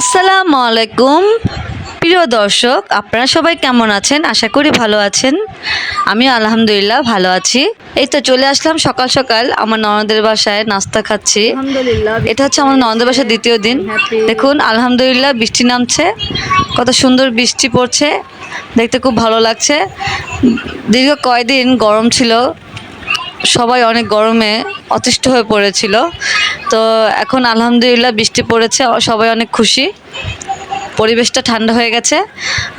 আসসালামু আলাইকুম প্রিয় দর্শক আপনারা সবাই কেমন আছেন? আশা করি ভালো আছেন। আমি আলহামদুলিল্লাহ ভালো আছি। এই তো চলে আসলাম সকাল সকাল। আমার ননদের বাসায় নাস্তা খাচ্ছি। এটা হচ্ছে আমার ননদের বাসার দ্বিতীয় দিন। দেখুন আলহামদুলিল্লাহ বৃষ্টি নামছে। কত সুন্দর বৃষ্টি পড়ছে। দেখতে খুব ভালো লাগছে। দীর্ঘ কয়দিন গরম ছিল। সবাই অনেক গরমে অতিষ্ঠ হয়ে পড়েছিল। তো এখন আলহামদুলিল্লাহ বৃষ্টি পড়েছে, সবাই অনেক খুশি। পরিবেশটা ঠান্ডা হয়ে গেছে,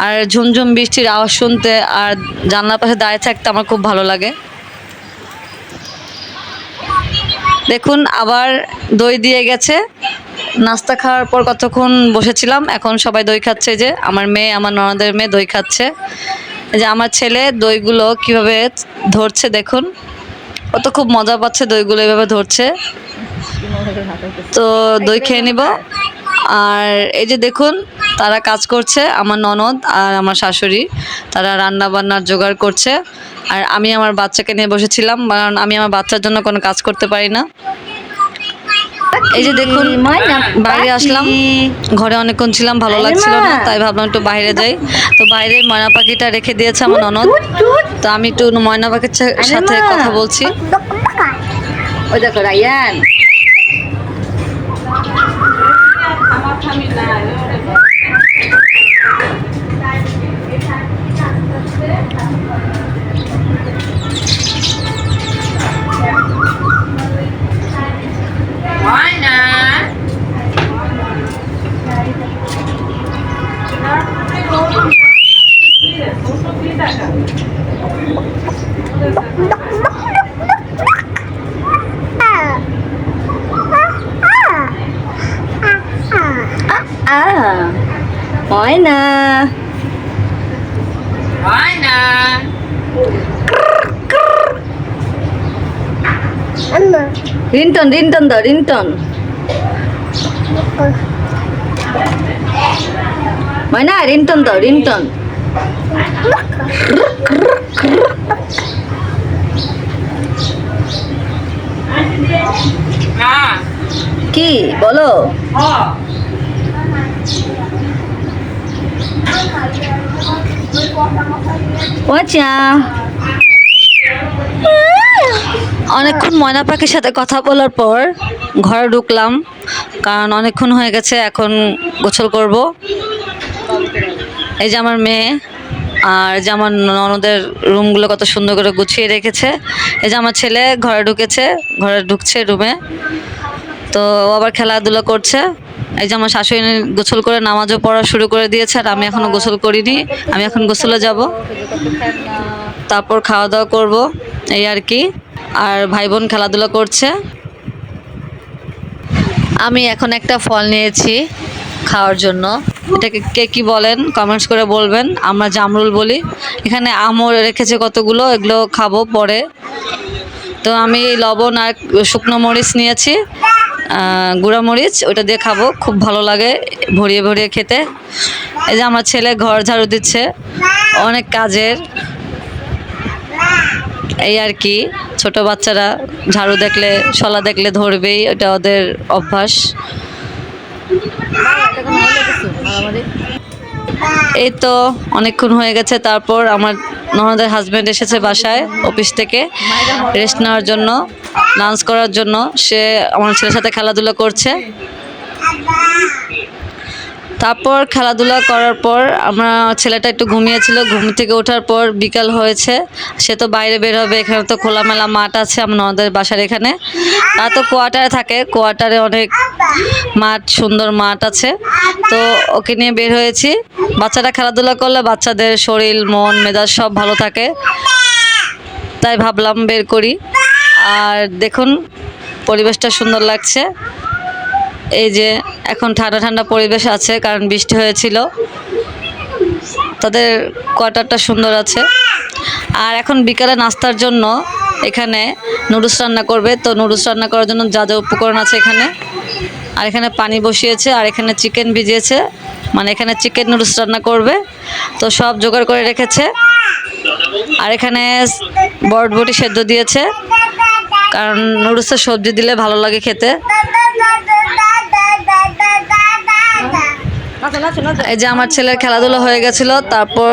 আর ঝুমঝুম বৃষ্টির আওয়াজ শুনতে আর জানলার পাশে দাঁড়িয়ে থাকতে আমার খুব ভালো লাগে। দেখুন, আবার দই দিয়ে গেছে। নাস্তা খাওয়ার পর কতক্ষণ বসেছিলাম, এখন সবাই দই খাচ্ছে যে, আমার মেয়ে, আমার ননদের মেয়ে দই খাচ্ছে। যে আমার ছেলে দইগুলো কীভাবে ধরছে দেখুন, ও তো খুব মজা পাচ্ছে দইগুলো এভাবে ধরছে। তো দই খেয়ে নিব। আর এই যে দেখুন, তারা কাজ করছে, আমার ননদ আর আমার শাশুড়ি। তারা রান্না বান্নার জোগাড় করছে। আর আমি আমার বাচ্চাকে নিয়ে বসেছিলাম, কারণ আমি আমার বাচ্চার জন্য কোনো কাজ করতে পারি না। এই যে দেখুন, বাইরে আসলাম। ঘরে অনেকক্ষণ ছিলাম, ভালো লাগছিল না, তাই ভাবলাম একটু বাইরে যাই। তো বাইরে ময়না পাখিটা রেখে দিয়েছে আমার ননদ। তো আমি একটু ময়না পাখির সাথে কথা বলছি। ওই দেখো, Ryan. มาทำยังไง আ ময়না রিন্টন রিন্টন দাও রিন্টন ময়না রিন্টন দাও রিন্টন কি বলো অনেকক্ষণ ময়না পাখির সাথে কথা বলার পর ঘরে ঢুকলাম, কারণ অনেকক্ষণ হয়ে গেছে, এখন গোসল করব। এই যে আমার মেয়ে, আর যে আমার ননদের রুমগুলো কত সুন্দর করে গুছিয়ে রেখেছে। এই যে আমার ছেলে ঘরে ঢুকেছে, ঘরে ঢুকছে রুমে। তো আবার খেলাধুলা করছে। এই যে আমার শাশুড়ি গোসল করে নামাজও পড়া শুরু করে দিয়েছে আর আমি এখনও গোসল করিনি, আমি এখন গোসলে যাব। তারপর খাওয়া দাওয়া করব, এই আর কি। আর ভাই বোন খেলাধুলা করছে। আমি এখন একটা ফল নিয়েছি খাওয়ার জন্য। এটাকে কে কি বলেন কমেন্টস করে বলবেন। আমরা জামরুল বলি। এখানে আমও রেখেছে কতগুলো, এগুলো খাব পরে। তো আমি লবণ আর শুকনো মরিচ নিয়েছি। আহ, গুঁড়া মরিচ ওটা দিয়ে খাব খুব ভালো লাগে ভরিয়ে ভরিয়ে খেতে। এই যে আমার ছেলে ঘর ঝাড়ু দিচ্ছে অনেক কাজের। এই আর কি ছোট বাচ্চারা ঝাড়ু দেখলে শলা দেখলে ধরবেই এটা ওদের অভ্যাস। এই তো অনেকক্ষণ হয়ে গেছে, তারপর আমার ননদের হাজব্যান্ড এসেছে বাসায় অফিস থেকে রেস্ট নেওয়ার জন্য লাঞ্চ করার জন্য। সে আমার ছেলের সাথে খেলাধুলা করছে। তারপর খেলাধুলা করার পর আমরা ছেলেটা একটু ঘুমিয়েছিল, ঘুম থেকে ওঠার পর বিকাল হয়েছে। সে তো বাইরে বের হবে, এখানে তো খোলামেলা মাঠ আছে, আমার ননদের বাসার এখানে। তারা তো কোয়ার্টারে থাকে, কোয়ার্টারে অনেক মাঠ, সুন্দর মাঠ আছে। তো ওকে নিয়ে বের হয়েছি। বাচ্চারা খেলাধুলা করলে বাচ্চাদের শরীর, মন, মেজাজ সব ভালো থাকে। তাই ভাবলাম বের করি। আর দেখুন, পরিবেশটা সুন্দর লাগছে। এই যে এখন ঠান্ডা ঠান্ডা পরিবেশ আছে, কারণ বৃষ্টি হয়েছিল। তাদের কোয়ার্টারটা সুন্দর আছে। আর এখন বিকালে নাস্তার জন্য এখানে নুডলস রান্না করবে। তো নুডলস রান্না করার জন্য যা যা উপকরণ আছে এখানে। আর এখানে পানি বসিয়েছে, আর এখানে চিকেন ভিজিয়েছে। মানে এখানে চিকেন নুডলস রান্না করবে। তো সব জোগাড় করে রেখেছে। আর এখানে বটবটি সেদ্ধ দিয়েছে। কারণ নুডলসে সবজি দিলে ভালো লাগে খেতে। এই যে আমার ছেলের খেলাধুলা হয়ে গেছিল, তারপর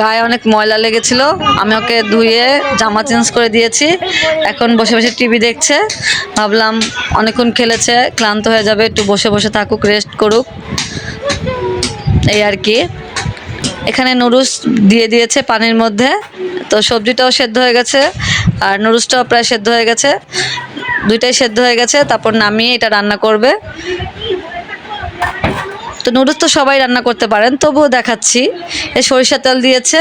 গায়ে অনেক ময়লা লেগেছিল। আমি ওকে ধুয়ে জামা চেঞ্জ করে দিয়েছি। এখন বসে বসে টিভি দেখছে। ভাবলাম অনেকক্ষণ খেলেছে, ক্লান্ত হয়ে যাবে, একটু বসে বসে থাকুক, রেস্ট করুক। এই আর কি। এখানে নুডলস দিয়ে দিয়েছে পানির মধ্যে। তো সবজিটাও সেদ্ধ হয়ে গেছে, আর নুডলসটাও প্রায় সেদ্ধ হয়ে গেছে। দুইটাই সেদ্ধ হয়ে গেছে, তারপর নামিয়ে এটা রান্না করবে। তো নুডলস তো সবাই রান্না করতে পারেন, তবুও দেখাচ্ছি। এই সরিষার তেল দিয়েছে।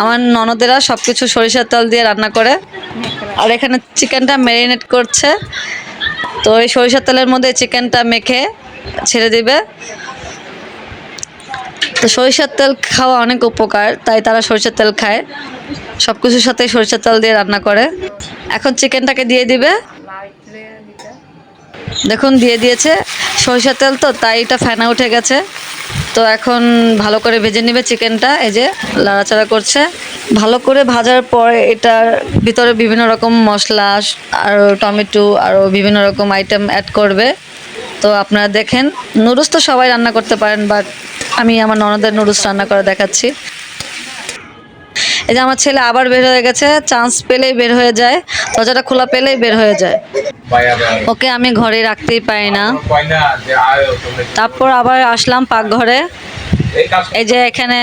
আমার ননদেরা সব কিছু সরিষার তেল দিয়ে রান্না করে। আর এখানে চিকেনটা ম্যারিনেট করছে। তো এই সরিষার তেলের মধ্যে চিকেনটা মেখে ছেড়ে দিবে। তো সরিষার তেল খাওয়া অনেক উপকার, তাই তারা সরিষার তেল খায়। সব কিছুর সাথে সরিষার তেল দিয়ে রান্না করে। এখন চিকেনটাকে দিয়ে দিবে। দেখুন, দিয়ে দিয়েছে। সরিষার তেল তো, তাই এটা ফেনা উঠে গেছে। তো এখন ভালো করে ভেজে নেবে চিকেনটা, এই যে লাড়াচাড়া করছে। ভালো করে ভাজার পর এটার ভিতরে বিভিন্ন রকম মশলা, আর টমেটো আরও বিভিন্ন রকম আইটেম অ্যাড করবে। তো আপনারা দেখেন, নুডলস তো সবাই রান্না করতে পারেন বাট আমি আমার ননদের নুডলস রান্না করে দেখাচ্ছি। এই যে আমার ছেলে আবার বের হয়ে গেছে চান্স পেলেই বের হয়ে যায়, দরজাটা খোলা পেলেই বের হয়ে যায়। ওকে আমি ঘরে রাখতেই পাই না। তারপর আবার আসলাম পাকঘরে। এই যে এখানে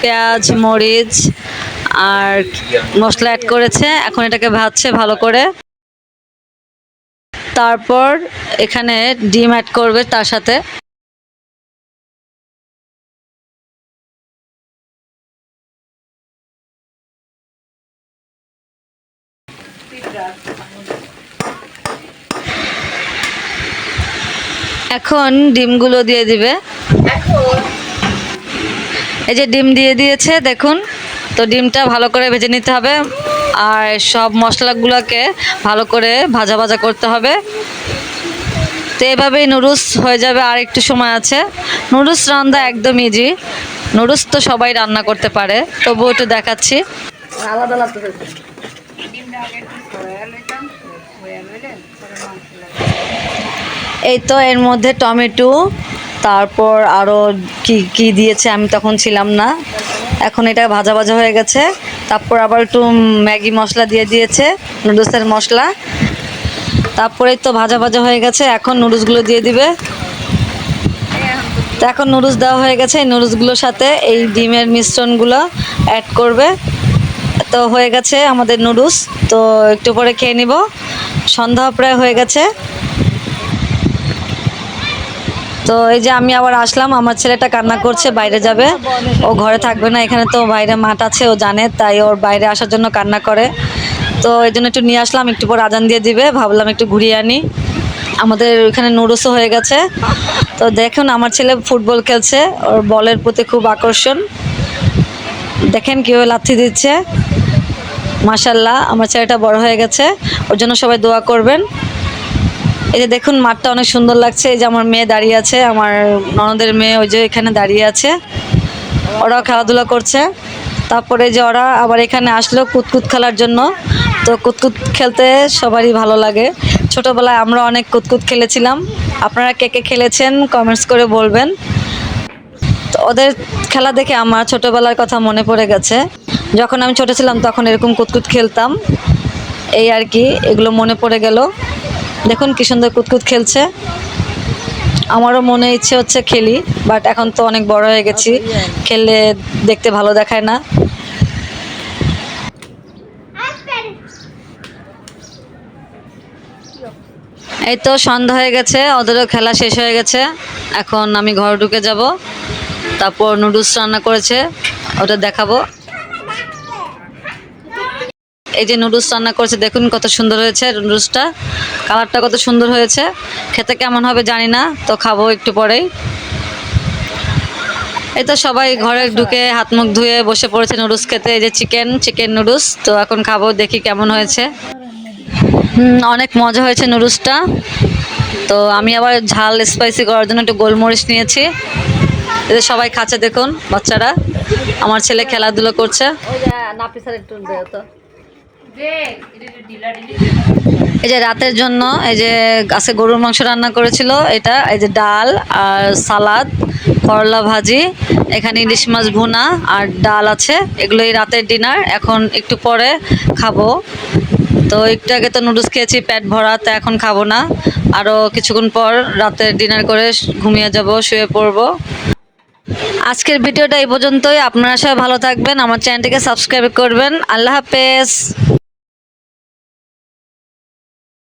পেঁয়াজ, মরিচ আর মশলা অ্যাড করেছে, এখন এটাকে ভাজছে ভালো করে। তারপর এখানে ডিম অ্যাড করবে তার সাথে। এখন ডিমগুলো দিয়ে দিবে। এই যে ডিম দিয়ে দিয়েছে দেখুন। তো ডিমটা ভালো করে ভেজে নিতে হবে। আর সব মশলাগুলোকে ভালো করে ভাজা ভাজা করতে হবে। তো এভাবেই নুডলস হয়ে যাবে। আর একটু সময় আছে। নুডলস রান্না একদম ইজি নুডলস তো সবাই রান্না করতে পারে। তবুও একটু দেখাচ্ছি। আলাদা এই তো এর মধ্যে টমেটো, তারপর আরও কি কি দিয়েছে আমি তখন ছিলাম না। এখন এটা ভাজা ভাজা হয়ে গেছে। তারপর আবার একটু ম্যাগি মশলা দিয়ে দিয়েছে, নুডলসের মশলা। তারপরে তো ভাজা ভাজা হয়ে গেছে, এখন নুডলসগুলো দিয়ে দিবে। তো এখন নুডলস দেওয়া হয়ে গেছে, এই নুডলসগুলোর সাথে এই ডিমের মিশ্রণগুলো অ্যাড করবে। তো হয়ে গেছে আমাদের নুডলস, তো একটু পরে খেয়ে নিব। সন্ধ্যা প্রায় হয়ে গেছে। তো এই যে আমি আবার আসলাম, আমার ছেলেটা কান্না করছে, বাইরে যাবে। ও ঘরে থাকবে না, এখানে তো বাইরে মাঠ আছে, ও জানে, তাই ওর বাইরে আসার জন্য কান্না করে। তো এই জন্য একটু নিয়ে আসলাম, একটু পর আজান দিয়ে দিবে, ভাবলাম একটু ঘুরিয়ে আনি। আমাদের এখানে নুডলসও হয়ে গেছে। তো দেখুন, আমার ছেলে ফুটবল খেলছে, ওর বলের প্রতি খুব আকর্ষণ। দেখেন কীভাবে লাথি দিচ্ছে। মাশাল্লাহ আমার ছেলেটা বড় হয়ে গেছে, ওর জন্য সবাই দোয়া করবেন। এই যে দেখুন, মাঠটা অনেক সুন্দর লাগছে। এই যে আমার মেয়ে দাঁড়িয়ে আছে, আমার ননদের মেয়ে ওই যে এখানে দাঁড়িয়ে আছে। ওরাও খেলাধুলা করছে। তারপরে যে ওরা আবার এখানে আসলো কুতকুত খেলার জন্য। তো কুতকুত খেলতে সবারই ভালো লাগে। ছোটোবেলায় আমরা অনেক কুতকুত খেলেছিলাম। আপনারা কে কে খেলেছেন কমেন্টস করে বলবেন। তো ওদের খেলা দেখে আমার ছোটোবেলার কথা মনে পড়ে গেছে। যখন আমি ছোটো ছিলাম তখন এরকম কুতকুত খেলতাম। এই আর কি, এগুলো মনে পড়ে গেল। দেখুন কি সুন্দর কুতকুত খেলছে। আমারও মনে ইচ্ছে হচ্ছে খেলি বাট এখন তো অনেক বড় হয়ে গেছি। খেললে দেখতে ভালো দেখায় না। এই তো সন্ধ্যা হয়ে গেছে, ওদেরও খেলা শেষ হয়ে গেছে। এখন আমি ঘর ঢুকে যাব। তারপর নুডলস রান্না করেছে, ওটা দেখাবো। এই যে নুডলস রান্না করেছে, দেখুন কত সুন্দর হয়েছে নুডলসটা। কালারটা কত সুন্দর হয়েছে। খেতে কেমন হবে জানি না, তো খাব একটু পরেই। এই তো সবাই ঘরে ঢুকে হাত মুখ ধুয়ে বসে পড়েছে নুডলস খেতে, এই যে চিকেন চিকেন নুডলস। তো এখন খাব, দেখি কেমন হয়েছে। অনেক মজা হয়েছে নুডলসটা। তো আমি আবার ঝাল স্পাইসি করার জন্য একটু গোলমরিচ নিয়েছি। এদের সবাই খাচ্ছে, দেখুন বাচ্চারা। আমার ছেলে খেলাধুলো করছে। নাপিসার একটু দেও তো। এই যে রাতের জন্য, এই যে আজকে গরুর মাংস রান্না করেছিল, এটা এই যে ডাল আর সালাদ, করলা ভাজি, এখানে ইলিশ মাছ ভুনা আর ডাল আছে এগুলোই রাতের ডিনার, এখন একটু পরে খাব। তো একটু আগে তো নুডলস খেয়েছি, পেট ভরা, তো এখন খাব না। আরও কিছুক্ষণ পর রাতের ডিনার করে ঘুমিয়ে যাব, শুয়ে পড়ব। আজকের ভিডিওটা এই পর্যন্তই। আপনারা সবাই ভালো থাকবেন, আমার চ্যানেলটিকে সাবস্ক্রাইব করবেন। আল্লাহ হাফেজ।